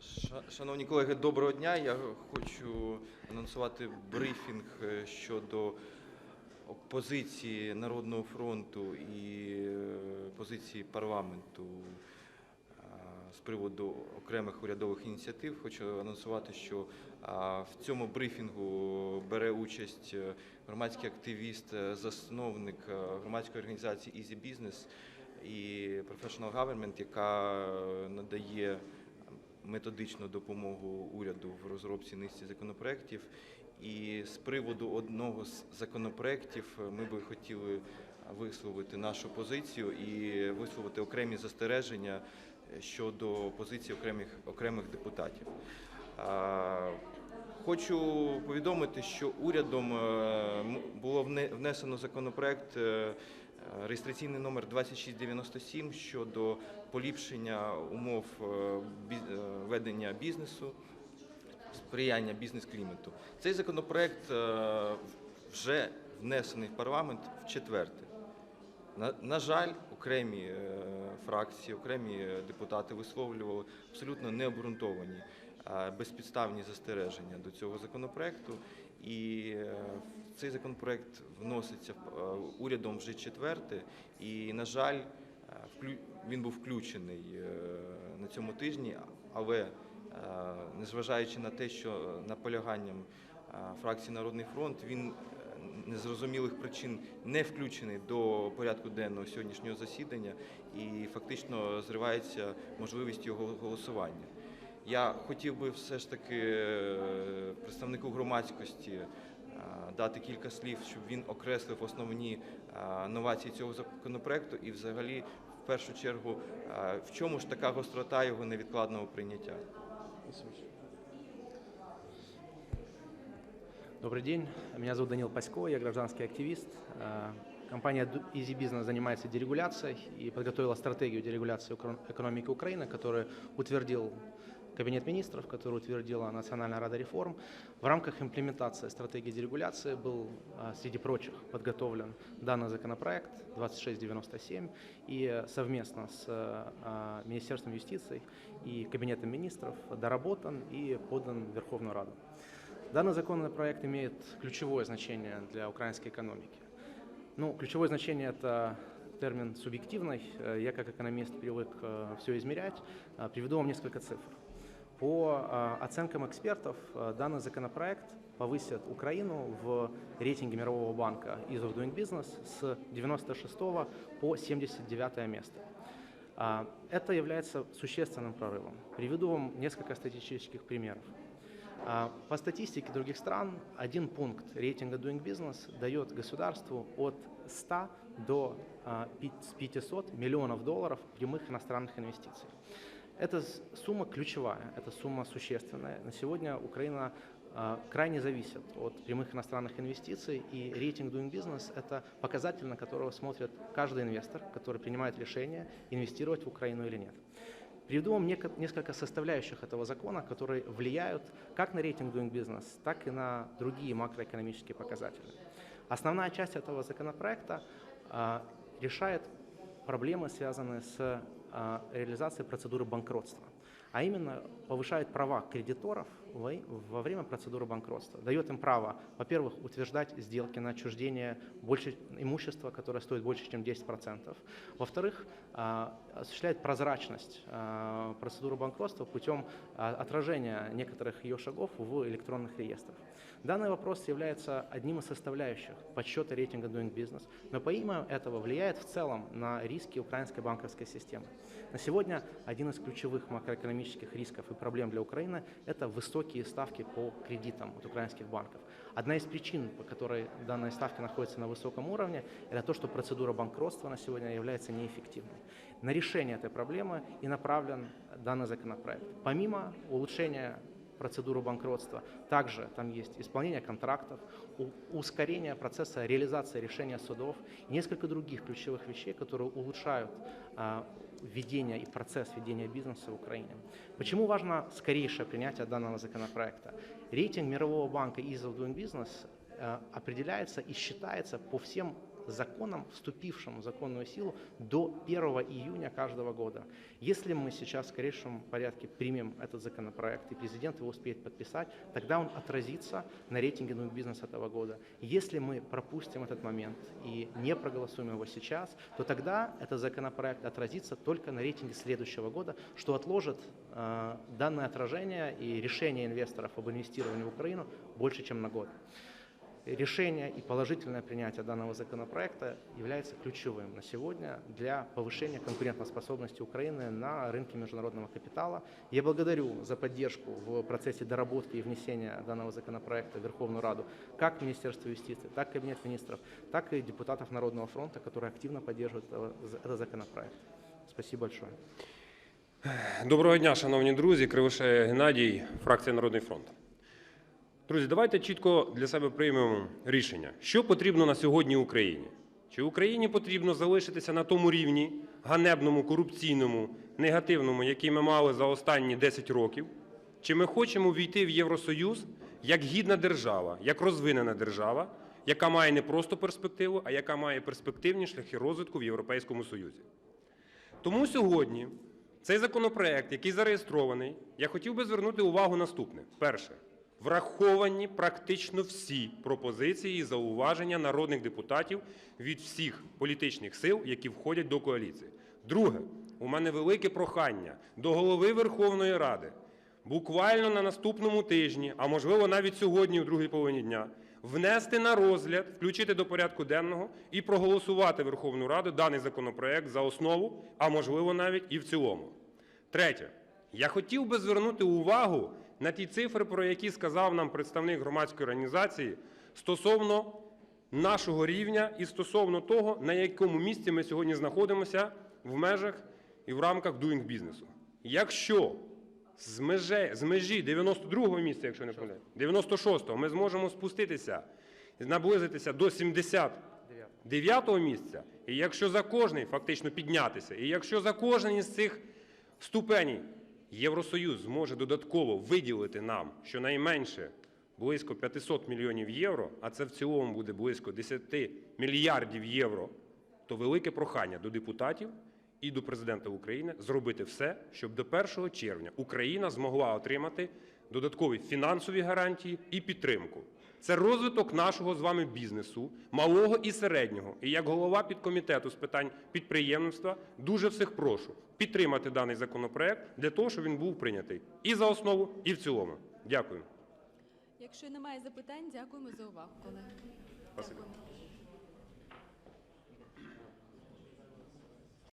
Ша- Шановні колеги, доброго дня. Я хочу анонсувати брифінг е, щодо позиції Народного фронту і е, позиції парламенту е, з приводу окремих урядових ініціатив. Хочу анонсувати, що в цьому брифінгу бере участь громадський активіст, засновник громадської організації Easy Business і Professional Government, яка надає методичну допомогу уряду в розробці низці законопроєктів. І з приводу одного з законопроєктів е, ми би хотіли висловити нашу позицію і висловити окремі застереження е, щодо позиції окремих, окремих депутатів. Хочу повідомити, що урядом е, було вне- внесено законопроект е, реєстраційний номер 2697 щодо поліпшення умов е, е, ведення бізнесу, сприяння бізнес-клімату. Цей законопроект е, вже внесений в парламент в четверте. На, жаль, окремі фракції, окремі депутати висловлювали абсолютно необґрунтовані безпідставні застереження до цього законопроекту. І е, цей законопроект вноситься е, урядом вже четверте. І, на жаль, е, він був включений на цьому тижні, але незважаючи на те, що наполяганням фракції Народний фронт він незрозумілих причин не включений до порядку денного сьогоднішнього засідання і фактично зривається можливість його голосування. Я хотів би все ж таки е, представнику громадськості е, дати кілька слів, щоб він окреслив основні е, новації цього законопроекту і, взагалі, в першу чергу, е, в чому ж така гострота його невідкладного прийняття. Добрый день, меня зовут Данил Пасько, я гражданский активист. Э, Компания Ду- Easy Business занимается дерегуляцией и подготовила стратегию дерегуляции укр- экономики Украины, которую утвердил Кабинет министров, который утвердила Национальная рада реформ. В рамках имплементации стратегии дерегуляции был, э, среди прочих, подготовлен данный законопроект 2697 и э, совместно с э, Министерством юстиции и Кабинетом министров доработан и подан в Верховную Раду. Данный законопроект имеет ключевое значение для украинской экономики. Ну, ключевое значение – это термин субъективный. Э, Я как экономист привык все измерять. Приведу вам несколько цифр. По э, оценкам экспертов, э, данный законопроект повысит Украину в рейтинге Мирового банка Ease of Doing Business с 96 по 79 место. А, Это является существенным прорывом. Приведу вам несколько статистических примеров. А, По статистике других стран, один пункт рейтинга Doing Business дает государству от 100 до а, пи- 500 миллионов долларов прямых иностранных инвестиций. Эта сумма ключевая, эта сумма существенная. На сегодня Украина а, крайне зависит от прямых иностранных инвестиций, и рейтинг Doing Business – это показатель, на которого смотрит каждый инвестор, который принимает решение, инвестировать в Украину или нет. Приведу вам несколько составляющих этого закона, которые влияют как на рейтинг Doing Business, так и на другие макроэкономические показатели. Основная часть этого законопроекта а, решает проблемы, связанные с а, реализацией процедуры банкротства, а именно повышает права кредиторов во время процедуры банкротства, дает им право, во-первых, утверждать сделки на отчуждение больше имущества, которое стоит больше, чем 10%, во-вторых, а, осуществляет прозрачность а, процедуры банкротства путем отражения некоторых ее шагов в электронных реестрах. Данный вопрос является одним из составляющих подсчета рейтинга Doing Business, но помимо этого влияет в целом на риски украинской банковской системы. На сегодня один из ключевых макроэкономических рисков и проблем для Украины – это высокие ставки по кредитам от украинских банков. Одна из причин, по которой данные ставки находятся на высоком уровне, это то, что процедура банкротства на сегодня является неэффективной. На решение этой проблемы и направлен данный законопроект. Помимо улучшения процедуру банкротства. Также там есть исполнение контрактов, ускорение процесса реализации решения судов несколько других ключевых вещей, которые улучшают а, ведение и процесс ведения бизнеса в Украине. Почему важно скорейшее принятие данного законопроекта? Рейтинг Мирового банка Ease of Doing Business определяется и считается по всем законом, вступившим в законную силу до 1 июня каждого года. Если мы сейчас в скорейшем порядке примем этот законопроект и президент его успеет подписать, тогда он отразится на рейтинге Doing Business этого года. Если мы пропустим этот момент и не проголосуем его сейчас, то тогда этот законопроект отразится только на рейтинге следующего года, что отложит э, данное отражение и решение инвесторов об инвестировании в Украину больше, чем на год Решение и положительное принятие данного законопроекта является ключевым на сегодня для повышения конкурентоспособности Украины на рынке международного капитала. Я благодарю за поддержку в процессе доработки и внесения данного законопроекта в Верховную Раду как Министерство юстиции, так и Кабинет министров, так и депутатов Народного фронта, которые активно поддерживают этого- этот законопроект. Спасибо большое. Доброго дня, шановні друзі. Кривошея Геннадій, фракція Народний фронт. Друзі, давайте чітко для себе приймемо рішення, що потрібно на сьогодні Україні. Чи Україні потрібно залишитися на тому рівні ганебному, корупційному, негативному, який ми мали за останні 10 років? Чи ми хочемо війти в Євросоюз як гідна держава, як розвинена держава, яка має не просто перспективу, а яка має перспективні шляхи розвитку в Європейському Союзі? Тому сьогодні цей законопроект, який зареєстрований, я хотів би звернути увагу наступне. Перше, враховані практично всі пропозиції і зауваження народних депутатів від всіх політичних сил, які входять до коаліції. Друге, у мене велике прохання до голови Верховної Ради буквально на наступному тижні, а можливо навіть сьогодні, у другій половині дня, внести на розгляд, включити до порядку денного і проголосувати Верховну Раду даний законопроект за основу, а можливо навіть і в цілому. Третє, я хотів би звернути увагу на ті цифри, про які сказав нам представник громадської організації стосовно нашого рівня і стосовно того, на якому місці ми сьогодні знаходимося в межах і в рамках doing бізнесу. Якщо з межі, з межі 92-го місця, якщо не помиляюсь, 96-го, ми зможемо спуститися, наблизитися до 79-го місця, і якщо за кожний фактично піднятися, і якщо за кожен із цих ступеней Євросоюз зможе додатково виділити нам щонайменше близько 500 мільйонів євро, а це в цілому буде близько 10 мільярдів євро, то велике прохання до депутатів і до президента України зробити все, щоб до 1 червня Україна змогла отримати додаткові фінансові гарантії і підтримку. Це розвиток нашого з вами бізнесу, малого і середнього. І як голова підкомітету з питань підприємництва дуже всіх прошу підтримати даний законопроект для того, щоб він був прийнятий і за основу, і в цілому. Дякую. Якщо немає запитань, дякуємо за увагу, колеги.